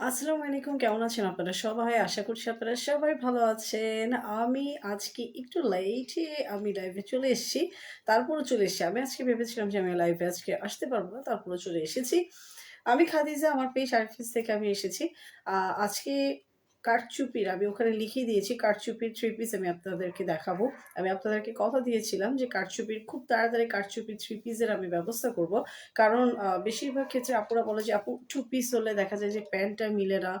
আসসালামু আলাইকুম, কেমন আছেন আপনারা সবাই? আশা করছি আপনারা সবাই ভালো আছেন। আমি আজকে একটু লেটে আমি লাইভে চলে এসেছি। তারপরে চলে এসেছি। আমি আজকে ভেবেছিলাম যে আমি লাইভে আজকে আসতে পারব না। তারপরে চলে এসেছি। আমি খাদিজা, আমার পেজ আরফিস থেকে আমি এসেছি। আজকে কারচুপির আমি ওখানে লিখিয়ে দিয়েছি কারচুপির থ্রি পিস আমি আপনাদেরকে দেখাবো। আমি আপনাদেরকে কথা দিয়েছিলাম যে কারচুপির খুব তাড়াতাড়ি কারচুপির থ্রি পিসের আমি ব্যবস্থা করব। কারণ বেশিরভাগ ক্ষেত্রে আপুরা বলে যে আপু টু পিস হলে দেখা যায় যে প্যান্টটা মিলে না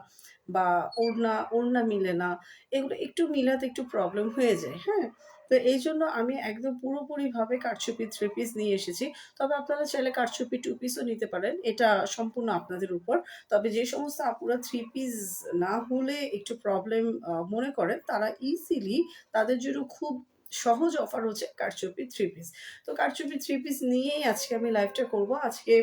বা ওড়না, ওড়না মিলে না। এগুলো একটু মিলাতে একটু প্রবলেম হয়ে যায়। হ্যাঁ? তো এই জন্য আমি একদম পুরোপুরিভাবে কারচুপি থ্রি পিস নিয়ে এসেছি। তবে আপনারা চাইলে কারচুপি 2 পিসও নিতে পারেন। এটা সম্পূর্ণ আপনাদের উপর। তবে যে সমস্ত আপুরা থ্রি পিস না হলে একটু প্রবলেম মনে করেন, তারা ইজিলি তাদের জন্য খুব সহজ অফার হচ্ছে কারচুপি থ্রি পিস। তো কারচুপি থ্রি পিস নিয়েই আজকে আমি লাইভটা করব। আজকে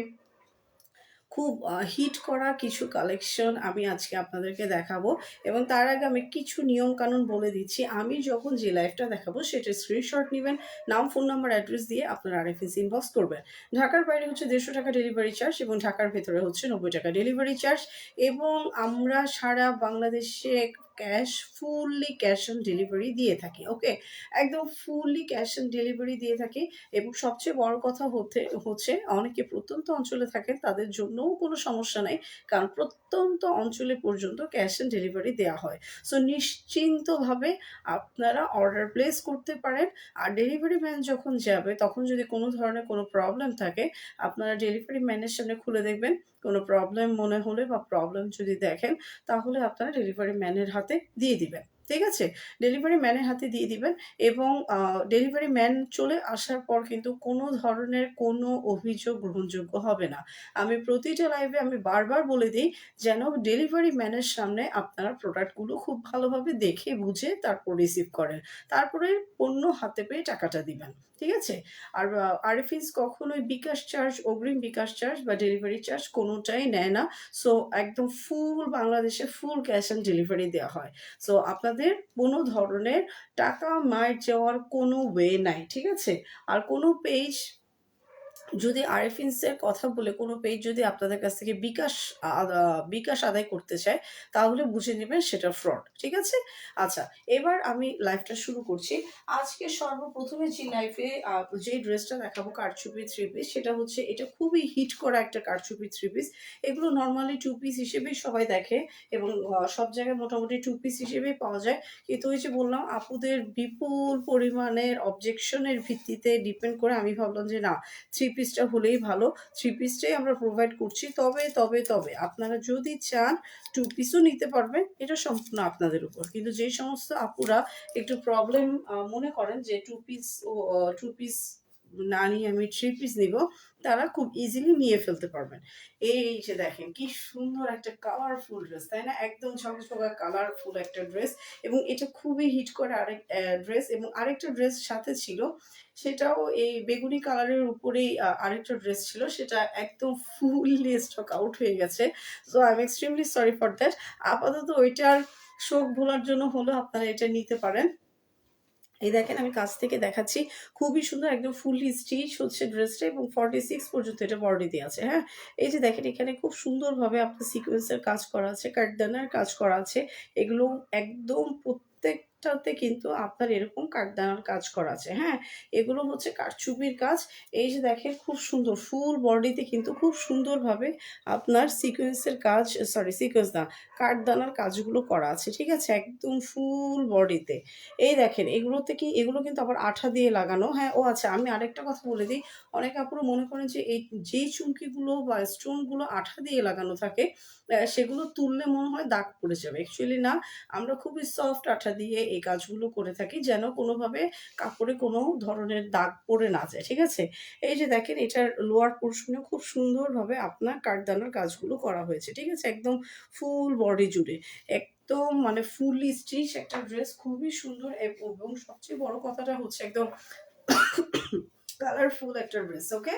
খুব হিট করা কিছু কালেকশন আমি আজকে আপনাদেরকে দেখাবো এবং তার আগে আমি কিছু নিয়ম কানুন বলে দিচ্ছি। আমি যখন যে লাইফটা দেখাবো সেটা স্ক্রিনশট নেবেন নাম, ফোন নাম্বার, অ্যাড্রেস দিয়ে আপনারা আরএফএস ইনবক্স করবেন। ঢাকার বাইরে হচ্ছে ৳১৫০ ডেলিভারি চার্জ এবং ঢাকার ভেতরে হচ্ছে ৳৯০ ডেলিভারি চার্জ এবং আমরা সারা বাংলাদেশে cash fully cash on delivery দিয়ে থাকি। ওকে? একদম ফুললি ক্যাশ অন ডেলিভারি দিয়ে থাকি এবং সবচেয়ে বড় কথা হতে, হচ্ছে অনেকে প্রত্যন্ত অঞ্চলে থাকেন, তাদের জন্যও কোনো সমস্যা নাই। কারণ প্রত্যন্ত অঞ্চলে পর্যন্ত ক্যাশ অন ডেলিভারি দেওয়া হয়। সো নিশ্চিন্তভাবে আপনারা অর্ডার প্লেস করতে পারেন। আর ডেলিভারি ম্যান যখন যাবে, তখন যদি কোনো ধরনের কোনো প্রবলেম থাকে, আপনারা ডেলিভারি ম্যানের সামনে খুলে দেখবেন। কোনো প্রবলেম মনে হলে বা প্রবলেম যদি দেখেন, তাহলে আপনারা ডেলিভারি ম্যানের হাতে দিয়ে দিবেন। ঠিক আছে? ডেলিভারি ম্যানের হাতে দিয়ে দিবেন এবং ডেলিভারি ম্যান চলে আসার পর কিন্তু কোনো ধরনের কোনো অভিযোগ গ্রহণযোগ্য হবে না। আমি প্রতিটা লাইভে আমি বারবার বলে দিই যেন ডেলিভারি ম্যানের সামনে আপনারা প্রোডাক্টগুলো খুব ভালোভাবে দেখে বুঝে তারপর রিসিভ করেন। তারপরে পণ্য হাতে পেয়ে টাকাটা দিবেন। ঠিক আছে? আর আরএফএস কখনোই বিকাশ চার্জ, অগ্রিম বিকাশ চার্জ বা ডেলিভারি চার্জ কোনোটাই নেয় না। সো একদম ফুল বাংলাদেশে ফুল ক্যাশ অন ডেলিভারি দেওয়া হয়। সো আপনাদের কোনো ধরনের টাকা মার যাওয়ার কোনো ওয়ে নাই। ঠিক আছে? আর কোনো পেজ যদি আরএফএস-এর কথা বলে কোনো পেজ যদি আপনাদের কাছ থেকে বিকাশ বিকাশ আদায় করতে চায়, তাহলে বুঝে নেবেন সেটা ফ্রড। ঠিক আছে? আচ্ছা এবার আমি লাইভটা শুরু করছি। আজকে সর্বপ্রথমে যে লাইভে আ, যে ড্রেসটা দেখাবো কারচুপি থ্রি পিস সেটা হচ্ছে এটা খুবই হিট করা একটা কারচুপি থ্রি পিস। এগুলো নর্মালি 2 পিস হিসেবেই সবাই দেখে এবং সব জায়গায় মোটামুটি 2 পিস হিসেবেই পাওয়া যায়। কিন্তু ওই যে বললাম, আপুদের বিপুল পরিমাণের অবজেকশনের ভিত্তিতে ডিপেন্ড করে আমি ভাবলাম যে না 3 পিসটা হলেই ভালো। থ্রি পিসটাই আমরা প্রোভাইড করছি। তবে, তবে, তবে আপনারা যদি চান টু পিসও নিতে পারবেন। এটা সম্পূর্ণ আপনাদের উপর। কিন্তু যে সমস্ত আপুরা একটু প্রবলেম মনে করেন যে টু পিস টু পিস না নিয়ে আমি 3 পিস নিবো, তারা খুব ইজিলি নিয়ে ফেলতে পারবেন। এই যে দেখেন কি সুন্দর একটা কালারফুল ড্রেস, তাই না? একদম ঝকঝকা কালারফুল একটা ড্রেস এবং এটা খুবই হিট করে আরেক ড্রেস এবং আরেকটা ড্রেস সাথে ছিল। সেটাও এই বেগুনি কালারের উপরেই আরেকটা ড্রেস ছিল। সেটা একদম ফুললি স্টক আউট হয়ে গেছে। So I am extremely sorry for that. আপাতত ওইটার শোক ভোলার জন্য হলেও আপনারা এটা নিতে পারেন। এই দেখেন আমি কাছ থেকে দেখাচ্ছি। খুবই সুন্দর একদম ফুললি স্টিচ হচ্ছে ড্রেসটা এবং 46 পর্যন্ত এটা বডিতে আছে। হ্যাঁ? এই যে দেখেন এখানে খুব সুন্দরভাবে আপনার সিকোয়েন্সের কাজ করা আছে, কাটদানার কাজ করা আছে। এগুলো একদম প্রত্যেকটাতে কিন্তু আপনার এরকম কাটদানার কাজ করা আছে। হ্যাঁ? এগুলো হচ্ছে কারচুপির কাজ। এই যে দেখেন খুব সুন্দর ফুল বডিতে কিন্তু খুব সুন্দরভাবে আপনার সিকোয়েন্সের কাজ সরি সিকোয়েন্স না, কাঠদানার কাজগুলো করা আছে। ঠিক আছে? একদম ফুল বডিতে। এই দেখেন এগুলোতে কি এগুলো কিন্তু আবার আঠা দিয়ে লাগানো। হ্যাঁ, ও আচ্ছা আমি আরেকটা কথা বলে দিই। অনেক আপুরা মনে করেন যে এই যেই চুমকিগুলো বা স্টোনগুলো আঠা দিয়ে লাগানো থাকে সেগুলো তুললে মনে হয় দাগ পড়ে যাবে। অ্যাকচুয়ালি না, আমরা খুবই সফট আঠা দিয়ে এই কাজগুলো করে থাকি যেন কোনোভাবে কাপড়ে কোনো ধরনের দাগ পড়ে না যায়। ঠিক আছে? এই যে দেখেন এটার লোয়ার পোরশন খুব সুন্দরভাবে আপনার কাঠদানার কাজগুলো করা হয়েছে। ঠিক আছে? একদম ফুল বডি জুড়ে। একদম মানে ফুললি স্টিচ একটা ড্রেস, খুবই সুন্দর এবং সবচেয়ে বড় কথাটা হচ্ছে একদম কালারফুল একটা ড্রেস। ওকে?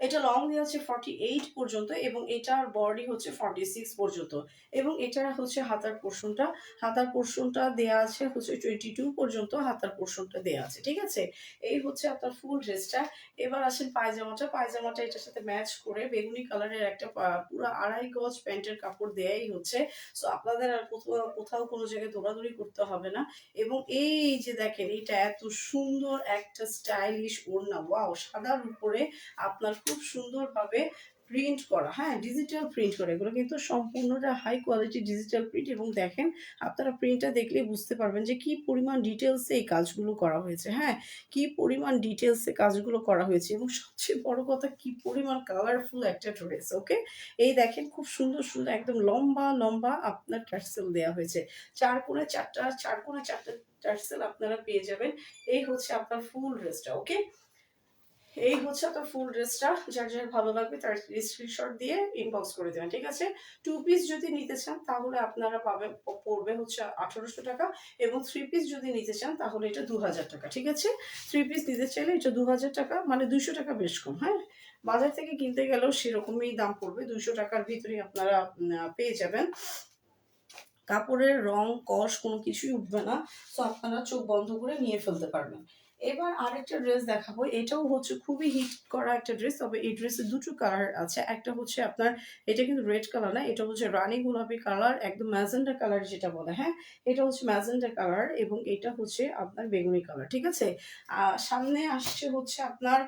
এটা লং দেওয়া আছে ফর্টি এইট পর্যন্ত এবং এটার বডি হচ্ছে ফর্টি সিক্স পর্যন্ত এবং এটা হচ্ছে হাতার পোর্শনটা হাতার পোর্শনটা দেয়া আছে হচ্ছে টোয়েন্টি টু পর্যন্ত হাতার পোর্শনটা দেয়া আছে, ঠিক আছে? এই হচ্ছে আপনার ফুল ড্রেসটা এবার আসেন পায়জামাটা। পায়জামাটা এটার সাথে ম্যাচ করে বেগুনি কালারের একটা পুরো আড়াই গজ প্যান্টের কাপড় দেয়াই হচ্ছে। সো আপনাদের আর কোথাও কোথাও কোনো জায়গায় দৌড়াদৌড়ি করতে হবে না। এবং এই যে দেখেন এটা এত সুন্দর একটা স্টাইলিশ ওড়না। ওয়াও সাদার উপরে আপনার খুব সুন্দরভাবে প্রিন্ট করা হ্যাঁ ডিজিটাল প্রিন্ট করা। এগুলো কিন্তু সম্পূর্ণটা হাই কোয়ালিটি ডিজিটাল প্রিন্ট এবং দেখেন, আপনারা প্রিন্টটা দেখলে বুঝতে পারবেন যে কি পরিমাণ ডিটেলসে এই কাজগুলো করা হয়েছে হ্যাঁ কি পরিমাণ ডিটেলসে কাজগুলো করা হয়েছে এবং সবচেয়ে বড় কথা, কি পরিমাণ কালারফুল একটা ড্রেস ওকে এই দেখেন খুব সুন্দর সুন্দর, একদম লম্বা লম্বা আপনার টার্সেল দেওয়া হয়েছে। চার কোণে চারটা, চার কোণে চারটা টার্সেল আপনারা পেয়ে যাবেন। এই হচ্ছে আপনার ফুল ড্রেসটা ওকে এই হচ্ছে আপনার ফুল ড্রেসটা যার যার ভালো লাগবে তার স্ক্রিনশট দিয়ে ইনবক্স করে দেবেন, ঠিক আছে? টু পিস যদি নিতে চান, তাহলে আপনারা পাবেন পড়বে হচ্ছে আঠারোশো টাকা এবং থ্রি পিস যদি নিতে চান, তাহলে এটা দু হাজার টাকা, ঠিক আছে? থ্রি পিস নিতে চাইলে এটা দু হাজার টাকা মানে দুইশো টাকা বেশ কম হ্যাঁ? বাজার থেকে কিনতে গেলেও সেরকমই দাম পড়বে, দুইশো টাকার ভিতরেই আপনারা পেয়ে যাবেন। কাপড়ের রং, কষ কোনো কিছুই উঠবে না তো আপনারা চোখ বন্ধ করে নিয়ে ফেলতে পারবেন। এবার আরেকটা ড্রেস দেখাবো। এটাও হচ্ছে খুবই হিট করা একটা ড্রেস তবে এই ড্রেসে দুটো কালার আছে। একটা হচ্ছে আপনার, এটা কিন্তু রেড কালার না, এটা হচ্ছে রানি গোলাপি কালার একদম ম্যাজেন্ডা কালার যেটা বলে হ্যাঁ? এটা হচ্ছে ম্যাজেন্ডা কালার এবং এটা হচ্ছে আপনার বেগুনি কালার ঠিক আছে? সামনে আসছে হচ্ছে আপনার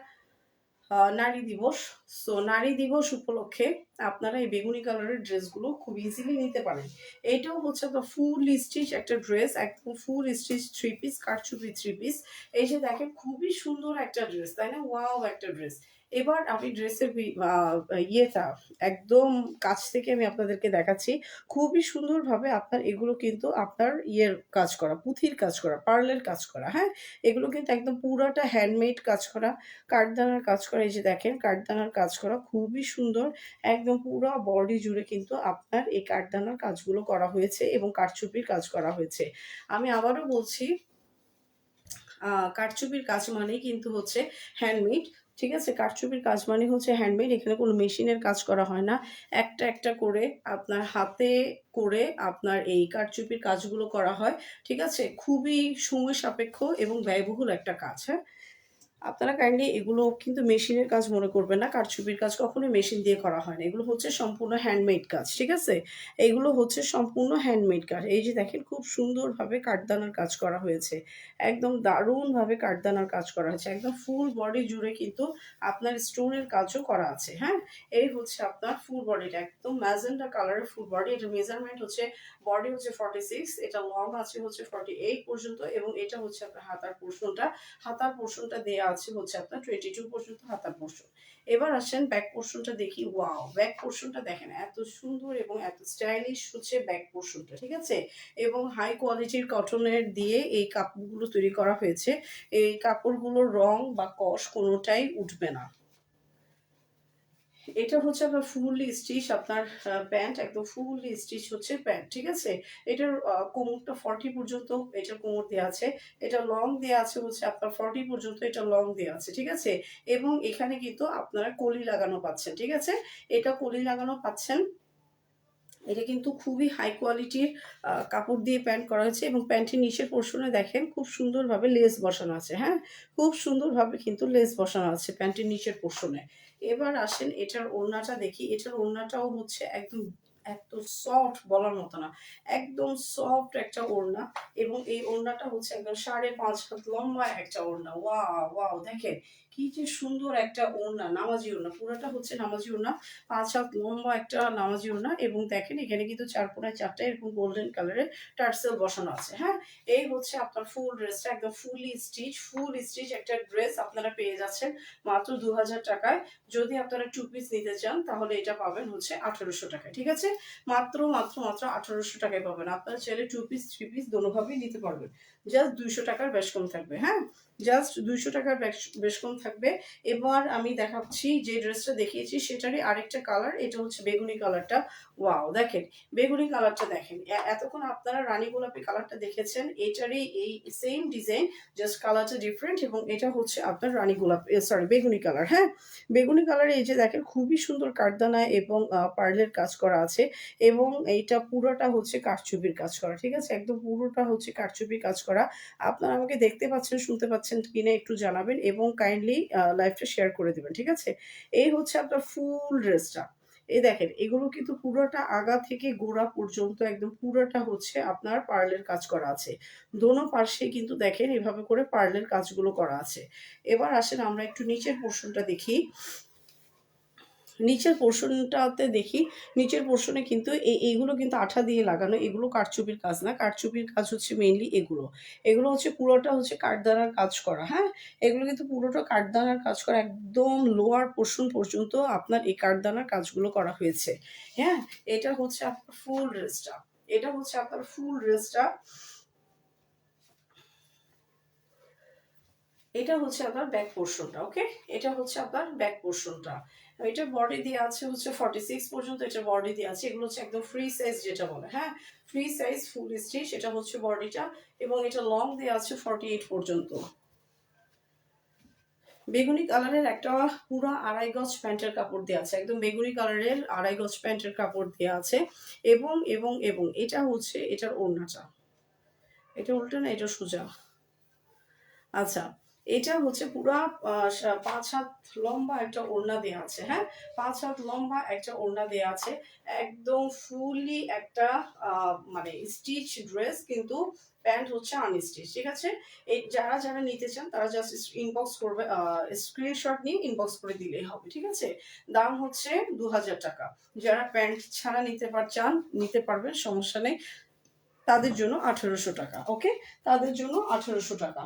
নারী দিবস। সো নারী দিবস উপলক্ষে আপনারা এই বেগুনি কালারের ড্রেসগুলো খুব ইজিলি নিতে পারেন। এইটাও হচ্ছে আপনার ফুল স্টিচ একটা ড্রেস একদম ফুল স্টিচ থ্রি পিস কারচুপি থ্রি পিস এই যে দেখেন, খুবই সুন্দর একটা ড্রেস তাই না? ওয়াও একটা ড্রেস এবার আমি ড্রেসের ইয়েটা একদম কাছ থেকে আমি আপনাদেরকে দেখাচ্ছি। খুবই সুন্দরভাবে আপনার এগুলো কিন্তু আপনার ইয়ের কাজ করা পুঁথির কাজ করা পার্লের কাজ করা হ্যাঁ? এগুলো কিন্তু একদম পুরাটা হ্যান্ডমেড কাজ করা কাঠদানার কাজ করা এই যে দেখেন কাঠদানার কাজ করা খুবই সুন্দর। একদম পুরো বডি জুড়ে কিন্তু আপনার এই কাঠদানার কাজগুলো করা হয়েছে এবং কাঠচুপির কাজ করা হয়েছে। আমি আবারও বলছি আহ, কারচুপির কাজ মানেই কিন্তু হচ্ছে হ্যান্ডমেড ঠিক আছে? কারচুপির কাজ মানে হচ্ছে হ্যান্ডমেড এখানে কোনো মেশিনের কাজ করা হয় না। একটা একটা করে আপনার হাতে করে আপনার এই কারচুপির কাজগুলো করা হয়, ঠিক আছে? খুবই সময় সাপেক্ষ এবং ব্যয়বহুল একটা কাজ হ্যাঁ? আপনারা কাইন্ডলি এগুলো কিন্তু মেশিনের কাজ মনে করবেন না। কারচুপির কাজ কখনোই মেশিন দিয়ে করা হয় না। এগুলো হচ্ছে সম্পূর্ণ হ্যান্ডমেড কাজ, ঠিক আছে? এগুলো হচ্ছে সম্পূর্ণ হ্যান্ডমেড কাজ। এই যে দেখেন, খুব সুন্দরভাবে কাঠদানার কাজ করা হয়েছে। একদম দারুণভাবে কাঠদানার কাজ করা হয়েছে। একদম ফুল বডি জুড়ে কিন্তু আপনার স্টোনের কাজও করা আছে হ্যাঁ? এই হচ্ছে আপনার ফুল বডিটা একদম ম্যাজেন্ডা কালারের ফুল বডি এটা মেজারমেন্ট হচ্ছে বডি হচ্ছে ফর্টি সিক্স এটা লং আছে হচ্ছে ফর্টি এইট পর্যন্ত এবং এটা হচ্ছে আপনার হাতার পোর্শনটা হাতার পোর্শনটা দেয়া আছে হচ্ছে আপনার টোয়েন্টি টু পর্যন্ত হাতার পোর্শন এবার আসেন ব্যাক পোর্শনটা দেখি ওয়াও ব্যাক পোর্শনটা দেখেন, এত সুন্দর এবং এত স্টাইলিশ হচ্ছে ব্যাক পোর্শনটা ঠিক আছে? এবং হাই কোয়ালিটির কটনের দিয়ে এই কাপড়গুলো তৈরি করা হয়েছে। এই কাপড়গুলোর রং বা কষ কোনোটাই উঠবে না। এটা হচ্ছে আপনার ফুললি স্টিচ, আপনার প্যান্ট, একদম ফুললি স্টিচ হচ্ছে প্যান্ট, ঠিক আছে? এটার কোমরটা ফর্টি পর্যন্ত এটার কোমর দেওয়া আছে। এটা লং দেওয়া আছে হচ্ছে আপনার ফর্টি পর্যন্ত এটা লং দেওয়া আছে, ঠিক আছে? এবং এখানে কিন্তু আপনারা কলি লাগানো পাচ্ছেন, ঠিক আছে? এটা কলি লাগানো পাচ্ছেন এটা কিন্তু খুবই হাই কোয়ালিটির কাপড় দিয়ে প্যান্ট করা হয়েছে এবং প্যান্টের নিচের পোর্শনে দেখেন খুব সুন্দরভাবে লেস বসানো আছে হ্যাঁ? খুব সুন্দরভাবে কিন্তু লেস বসানো আছে প্যান্টের নিচের পোর্শনে এবার আসেন এটার ওড়নাটা দেখি, এটার ওড়নাটাও হচ্ছে একদম এত সফট বলার মতো না। একদম সফট একটা ওড়না এবং এই ওড়নাটা হচ্ছে একদম সাড়ে পাঁচ হাত লম্বা একটা ওড়না। ওয়া ওয়াও, দেখেন কি যে সুন্দর একটা ওড়না, নামাজি ওড়না। পুরোটা হচ্ছে নামাজি ওড়না, পাঁচ হাত লম্বা একটা নামাজি ওড়না এবং দেখেন এখানে কিন্তু চার কোনায় চারটা এরকম গোল্ডেন কালারের টার্সেল বসানো আছে। হ্যাঁ এই হচ্ছে আপনার ফুল ড্রেসটা একদম ফুলি স্টিচ ফুল স্টিচ একটা ড্রেস আপনারা পেয়ে যাচ্ছেন মাত্র দু হাজার টাকায়। যদি আপনারা টু পিস নিতে চান, তাহলে এটা পাবেন হচ্ছে আঠারোশো টাকায়, ঠিক আছে? মাত্র মাত্র মাত্র আঠারোশো টাকায় পাবেন। আপনার ছেলে টু পিস থ্রি পিস দোনোভাবেই নিতে পারবেন। জাস্ট দুইশো টাকার বেশ কম থাকবে হ্যাঁ? জাস্ট দুইশো টাকার বেশ- বেশ কম থাকবে। এবার আমি দেখাচ্ছি যে ড্রেসটা দেখিয়েছি, সেটারই আরেকটা কালার এটা হচ্ছে বেগুনি কালারটা ওয়াও দেখেন, বেগুনি কালারটা দেখেন। এতক্ষণ আপনারা রানী গোলাপি কালারটা দেখেছেন, এটারই এই সেম ডিজাইন জাস্ট কালারটা ডিফারেন্ট এবং এটা হচ্ছে আপনার রানী গোলাপ সরি বেগুনি কালার হ্যাঁ? বেগুনি কালারে এই যে দেখেন, খুবই সুন্দর কাঠদানা এবং পার্লের কাজ করা আছে এবং এইটা পুরোটা হচ্ছে কাঠচুপির কাজ করা, ঠিক আছে? একদম পুরোটা হচ্ছে কাঠচুপির কাজ করা। আপনারা আমাকে দেখতে পাচ্ছেন, শুনতে পাচ্ছেন কিনা একটু জানাবেন এবং কাইন্ডলি লাইভটা শেয়ার করে দেবেন, ঠিক আছে? এই হচ্ছে আপনার ফুল ড্রেসটা এই দেখেন, এগুলো কিন্তু পুরোটা আগা থেকে গোড়া পর্যন্ত একদম পুরোটা হচ্ছে আপনার পার্লের কাজ করা আছে। দোনো পার্শ্বে কিন্তু দেখেন এভাবে করে পার্লের কাজগুলো করা আছে। এবার আসেন আমরা একটু নিচের পোর্শনটা দেখি। নিচের পোর্শনটাতে দেখি, নিচের পোর্শনে কিন্তু এই এইগুলো কিন্তু আঠা দিয়ে লাগানো, এগুলো কাঠচুপির কাজ না, কাঠচুপির কাজ হচ্ছে মেইনলি এগুলো। এগুলো হচ্ছে পুরোটা হচ্ছে কাঠদানার কাজ করা হ্যাঁ? এগুলো কিন্তু পুরোটা কাঠদানার কাজ করা, একদম লোয়ার পোর্শন পর্যন্ত আপনার এই কাঠদানার কাজগুলো করা হয়েছে হ্যাঁ? এটা হচ্ছে আপনার ফুল ড্রেসটা এটা হচ্ছে আপনার ফুল ড্রেসটা এটা হচ্ছে আপনার ব্যাক পোর্শনটা ওকে এটা হচ্ছে আপনার ব্যাক পোর্শনটা এটা বডি দিয়ে আছে হচ্ছে ফর্টি সিক্স পর্যন্ত এটা বডি দিয়ে আছে। এগুলো হচ্ছে একদম ফ্রি সাইজ যেটা বলে হ্যাঁ? ফ্রি সাইজ ফুল স্টিচ এটা হচ্ছে বডিটা এবং এটা লং দিয়ে আছে ফর্টি এইট পর্যন্ত। বেগুনি কালারের একটা পুরো আড়াই গজ প্যান্টের কাপড় দেওয়া আছে, একদম বেগুনি কালারের আড়াই গজ প্যান্টের কাপড় দেওয়া আছে এবং এবং এবং এটা হচ্ছে এটার ওড়নাটা। এটা উল্টো না, এটা সোজা? আচ্ছা এটা হচ্ছে পুরা পাঁচ হাত লম্বা একটা ওড়না দেওয়া আছে হ্যাঁ? পাঁচ হাত লম্বা একটা ওড়না দেওয়া আছে। একদম ফুলি একটা মানে স্টিচ ড্রেস কিন্তু প্যান্ট হচ্ছে আনস্টিচ ঠিক আছে? এই যারা যারা নিতে চান, তারা জাস্ট ইনবক্স করবে স্ক্রিনশট নিয়ে ইনবক্স করে দিলেই হবে, ঠিক আছে? দাম হচ্ছে দু হাজার টাকা। যারা প্যান্ট ছাড়া নিতে পার, চান, নিতে পারবেন, সমস্যা নেই। তাদের জন্য আঠেরোশো টাকা ওকে তাদের জন্য আঠেরোশো টাকা।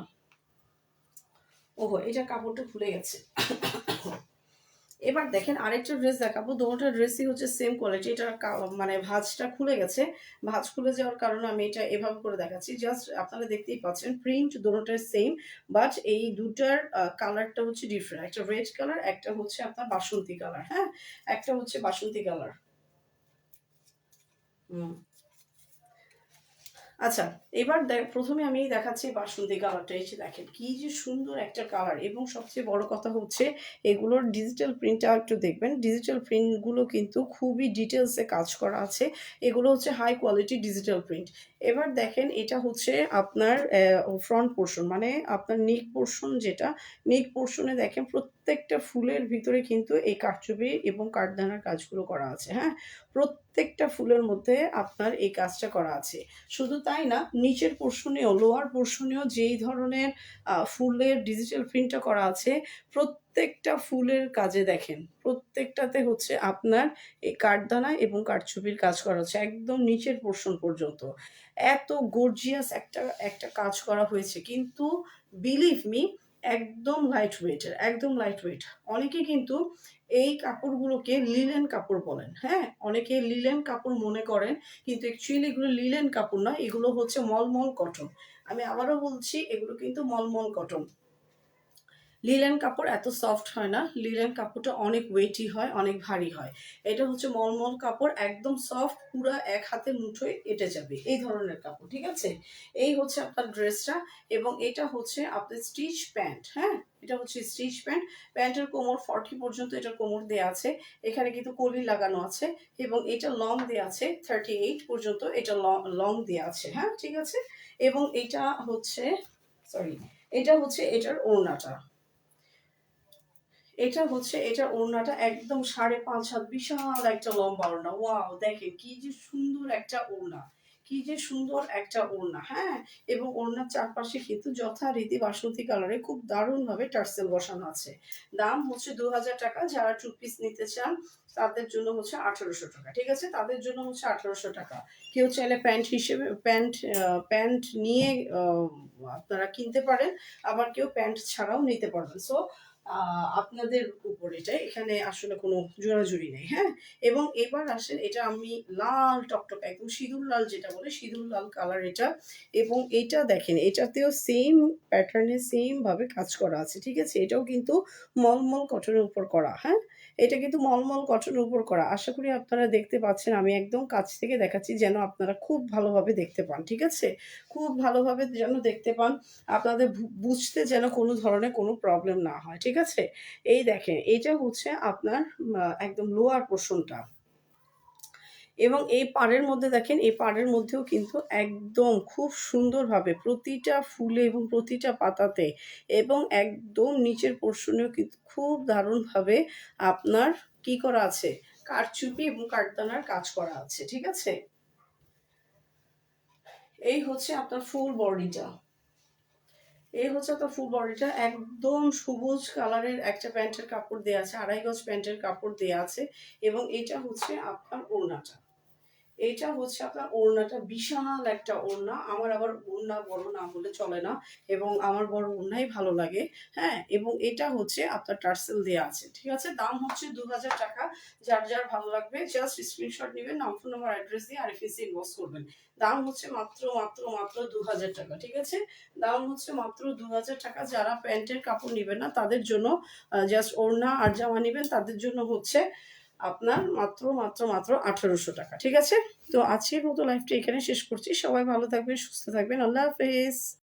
ওহো, এটা কাপড়টা খুলে গেছে। এবার দেখেন আরেকটা ড্রেস দেখাবো। দুটোটা ড্রেসই হচ্ছে সেম কোয়ালিটি এটা মানে ভাঁজটা খুলে গেছে। ভাঁজ খুলে যাওয়ার কারণে আমি এটা এভাবে করে দেখাচ্ছি। জাস্ট আপনারা দেখতেই পাচ্ছেন প্রিন্ট দুটোটার সেম বাট এই দুটার কালারটা হচ্ছে ডিফারেন্ট একটা রেড কালার একটা হচ্ছে আপনার বাসন্তী কালার হ্যাঁ? একটা হচ্ছে বাসন্তী কালার হুম। আচ্ছা এবার প্রথমে আমি দেখাচ্ছি বাসন্তী কালারটা এসে দেখেন, কি যে সুন্দর একটা কালার এবং সবচেয়ে বড় কথা হচ্ছে, এগুলোর ডিজিটাল প্রিন্টটা একটু দেখবেন। ডিজিটাল প্রিন্টগুলো কিন্তু খুবই ডিটেলসে কাজ করা আছে। এগুলো হচ্ছে হাই কোয়ালিটি ডিজিটাল প্রিন্ট এবার দেখেন এটা হচ্ছে আপনার ফ্রন্ট পোর্শন মানে আপনার নেক পোর্শন যেটা নেক পোর্শনে দেখেন প্রত্যেকটা ফুলের ভিতরে কিন্তু এই কাঠচুপি এবং কাঠদানার কাজগুলো করা আছে হ্যাঁ? প্রত্যেকটা ফুলের মধ্যে আপনার এই কাজটা করা আছে। শুধু তাই না, নিচের পোর্শনেও লোয়ার পোর্শনেও যেই ধরনের ফুলের ডিজিটাল প্রিন্টটা করা আছে প্রত্যেকটা ফুলের কাজে দেখেন, প্রত্যেকটাতে হচ্ছে আপনার এই কাঠদানা এবং কাঠছবির কাজ করা হচ্ছে একদম নিচের পোর্শন পর্যন্ত। এত গর্জিয়াস একটা একটা কাজ করা হয়েছে। কিন্তু বিলিভ মি একদম লাইট ওয়েটের একদম লাইট ওয়েট অনেকে কিন্তু এই কাপড়গুলোকে লিলেন কাপড় বলেন হ্যাঁ? অনেকে লিলেন কাপড় মনে করেন, কিন্তু অ্যাকচুয়ালি এগুলো লিলেন কাপড় না এগুলো হচ্ছে মলমল কটন আমি আবারও বলছি, এগুলো কিন্তু মলমল কটন লিলেন কাপড় এত সফট হয় না। লিলেন কাপড়টা অনেক ওয়েটি হয়, অনেক ভারী হয়। এটা হচ্ছে মলমল কাপড়, একদম সফট পুরো এক হাতে মুঠোয় এটে যাবে। এই ধরনের কাপড়, ঠিক আছে? এই হচ্ছে আপনার ড্রেসটা এবং এটা হচ্ছে আপনার স্টিচ প্যান্ট হ্যাঁ? এটা হচ্ছে স্টিচ প্যান্ট প্যান্টের কোমর ফর্টি পর্যন্ত এটার কোমর দেওয়া আছে। এখানে কিন্তু কলি লাগানো আছে এবং এটা লং দেওয়া আছে থার্টি এইট পর্যন্ত এটা লং দেওয়া আছে হ্যাঁ? ঠিক আছে? এবং এটা হচ্ছে সরি এটা হচ্ছে এটার ওড়নাটা। এটা হচ্ছে, এটা ওড়নাটা একদম সাড়ে পাঁচ হাত বিশাল একটা লম্বা ওড়না। ওয়াও, দেখেন কি যে সুন্দর একটা ওড়না। কি যে সুন্দর একটা ওড়না হ্যাঁ? এবং ওড়নার চারপাশে কিন্তু যথারীতি বাসন্তী কালারে খুব দারুণভাবে টার্সেল বসানো আছে। দাম হচ্ছে দু হাজার টাকা। যারা টু পিস নিতে চান, তাদের জন্য হচ্ছে আঠারোশো টাকা, ঠিক আছে? তাদের জন্য হচ্ছে আঠারোশো টাকা। কেউ চাইলে প্যান্ট হিসেবে, প্যান্ট প্যান্ট নিয়ে আপনারা কিনতে পারেন। আবার কেউ প্যান্ট ছাড়াও নিতে পারবেন। সো আপনাদের উপর এটা এখানে আসলে কোনো জোড়াজুড়ি নেই হ্যাঁ? এবং এবার আসেন, এটা আমি লাল টকটক, একদম সিঁদুর লাল যেটা বলে, সিঁদুর লাল কালার এটা। এবং এটা দেখেন, এটাতেও সেম প্যাটার্নে সেম ভাবে কাজ করা আছে, ঠিক আছে? এটাও কিন্তু মলমল কটনের উপর করা হ্যাঁ? এটা কিন্তু মলমল কঠোর উপর করা। আশা করি আপনারা দেখতে পাচ্ছেন, আমি একদম কাছ থেকে দেখাচ্ছি যেন আপনারা খুব ভালোভাবে দেখতে পান, ঠিক আছে? খুব ভালোভাবে যেন দেখতে পান, আপনাদের বুঝতে যেন কোনো ধরনের কোনো প্রবলেম না হয়, ঠিক আছে? এই দেখেন, এইটা হচ্ছে আপনার একদম লোয়ার পোর্শনটা এবং এই পাড়ের মধ্যে দেখেন, এই পাড়ের মধ্যেও কিন্তু একদম খুব সুন্দরভাবে প্রতিটা ফুলে এবং প্রতিটা পাতাতে এবং একদম নিচের পোর্শনেও কিন্তু খুব দারুণভাবে আপনার কি করা আছে? কারচুপি এবং কাঠদানার কাজ করা আছে, ঠিক আছে? এই হচ্ছে আপনার ফুল বডিটা। এই হচ্ছে আপনার ফুল বডিটা। একদম সবুজ কালারের একটা প্যান্টের কাপড় দেওয়া আছে, আড়াই গজ প্যান্টের কাপড় দেওয়া আছে এবং এটা হচ্ছে আপনার ওড়নাটা। এটা হচ্ছে আপনার ওড়নাটা বিশাল একটা ওড়না। আমার আবার ওড়না বড় না হলে চলে না এবং আমার বড় ওড়নাই ভালো লাগে হ্যাঁ? এবং এটা হচ্ছে আপনার টার্সেল দেওয়া আছে, ঠিক আছে? দাম হচ্ছে দু হাজার টাকা। যার যার ভালো লাগবে জাস্ট স্ক্রিনশট নেবেন, নাম ফোন নাম্বার অ্যাড্রেস দিয়ে আরএফএসি ইনবক্স করবেন। দাম হচ্ছে মাত্র মাত্র মাত্র দু হাজার টাকা, ঠিক আছে? দাম হচ্ছে মাত্র দু হাজার টাকা। যারা প্যান্টের কাপড় নেবেন না, তাদের জন্য জাস্ট ওড়না আর জামা নেবেন, তাদের জন্য হচ্ছে আপনার মাত্র মাত্র মাত্র আঠারোশো টাকা, ঠিক আছে? তো আজকের মতো লাইফটা এখানে শেষ করছি। সবাই ভালো থাকবেন, সুস্থ থাকবেন। আল্লাহ হাফেজ।